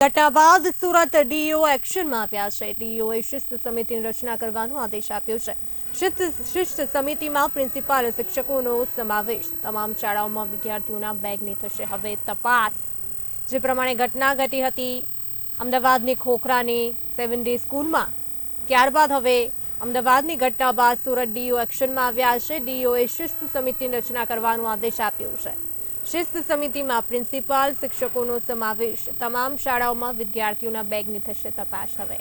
ઘટના સુરત ડીઓ એક્શનમાં આવ્યા છે. ડીઓએ શિસ્ત સમિતિની રચના કરવાનો આદેશ આપ્યો છે. શિસ્ત સમિતિમાં પ્રિન્સિપાલ શિક્ષકોનો સમાવેશ. તમામ શાળાઓમાં વિદ્યાર્થીઓના બેગની થશે હવે તપાસ. જે પ્રમાણે ઘટના ઘટી હતી, અમદાવાદની ખોખરાની સેવન ડે સ્કૂલમાં. ત્યારબાદ હવે અમદાવાદની ઘટના બાદ સુરત ડીઓ એક્શનમાં આવ્યા છે. ડીઓએ શિસ્ત સમિતિની રચના કરવાનો આદેશ આપ્યો છે. શિસ્ત સમિતિમાં પ્રિન્સિપાલ શિક્ષકોનો સમાવેશ. તમામ શાળાઓમાં વિદ્યાર્થીઓના બેગની થશે તપાસ હવે.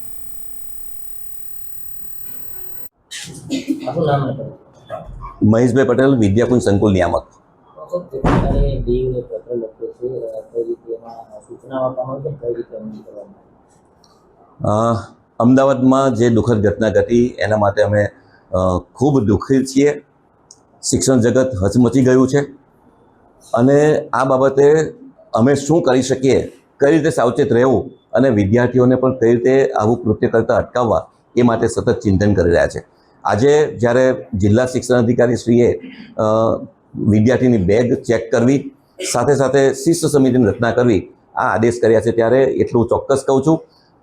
મહેશભાઈ પટેલ વિદ્યાકુંજ સંકુલ નિયામક. અમદાવાદમાં જે દુઃખદ ઘટના ઘટી એના માટે અમે ખૂબ દુઃખી છીએ. શિક્ષણ જગત હચમચી ગયું છે. અને આ બાબતે અમે શું કરી શકીએ? કઈ રીતે સાવચેત રહેવું? અને વિદ્યાર્થીઓને પણ કઈ રીતે આવું કૃત્ય કરતાં અટકાવવા? એ માટે સતત ચિંતન કરી રહ્યા છે. આજે જ્યારે જિલ્લા શિક્ષણ અધિકારી શ્રીએ વિદ્યાર્થીની બેગ ચેક કરવી, સાથે સાથે શિસ્ત સમિતિની રચના કરવી, આ આદેશ કર્યા છે ત્યારે એટલું ચોક્કસ કહું છું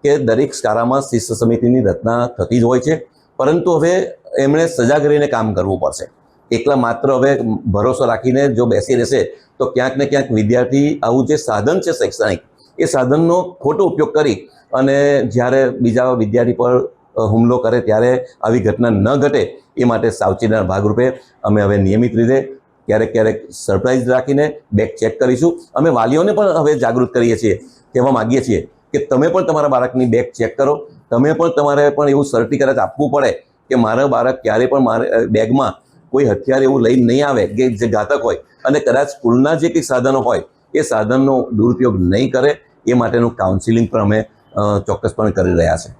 કે દરેક શાળામાં શિસ્ત સમિતિની રચના થતી જ હોય છે. પરંતુ હવે એમણે સજાગ રહીને કામ કરવું પડશે. એકલા માત્ર હવે ભરોસો રાખીને જો બેસી રહેશે, તો ક્યાંક ને ક્યાંક વિદ્યાર્થી આવું જે સાધન છે શૈક્ષણિક, એ સાધનનો ખોટો ઉપયોગ કરી અને જ્યારે બીજા વિદ્યાર્થી પર હુમલો કરે ત્યારે આવી ઘટના ન ઘટે, એ માટે સાવચેતીના ભાગરૂપે અમે હવે નિયમિત રીતે ક્યારેક ક્યારેક સરપ્રાઇઝ રાખીને બેગ ચેક કરીશું. અમે વાલીઓને પણ હવે જાગૃત કરીએ છીએ, કહેવા માગીએ છીએ કે તમે પણ તમારા બાળકની બેગ ચેક કરો, તમે પણ તમારે પણ એવું સર્ટિફિકેટ આપવું પડે કે મારા બાળક ક્યારે પણ મારે બેગમાં કોઈ હથિયાર એવું લઈને નહીં આવે કે જે ઘાતક હોય, અને કદાચ સ્કૂલના જે કંઈક સાધનો હોય, એ સાધનનો દુરુપયોગ નહીં કરે, એ માટેનું કાઉન્સિલિંગ પણ અમે ચોક્કસપણે કરી રહ્યા છે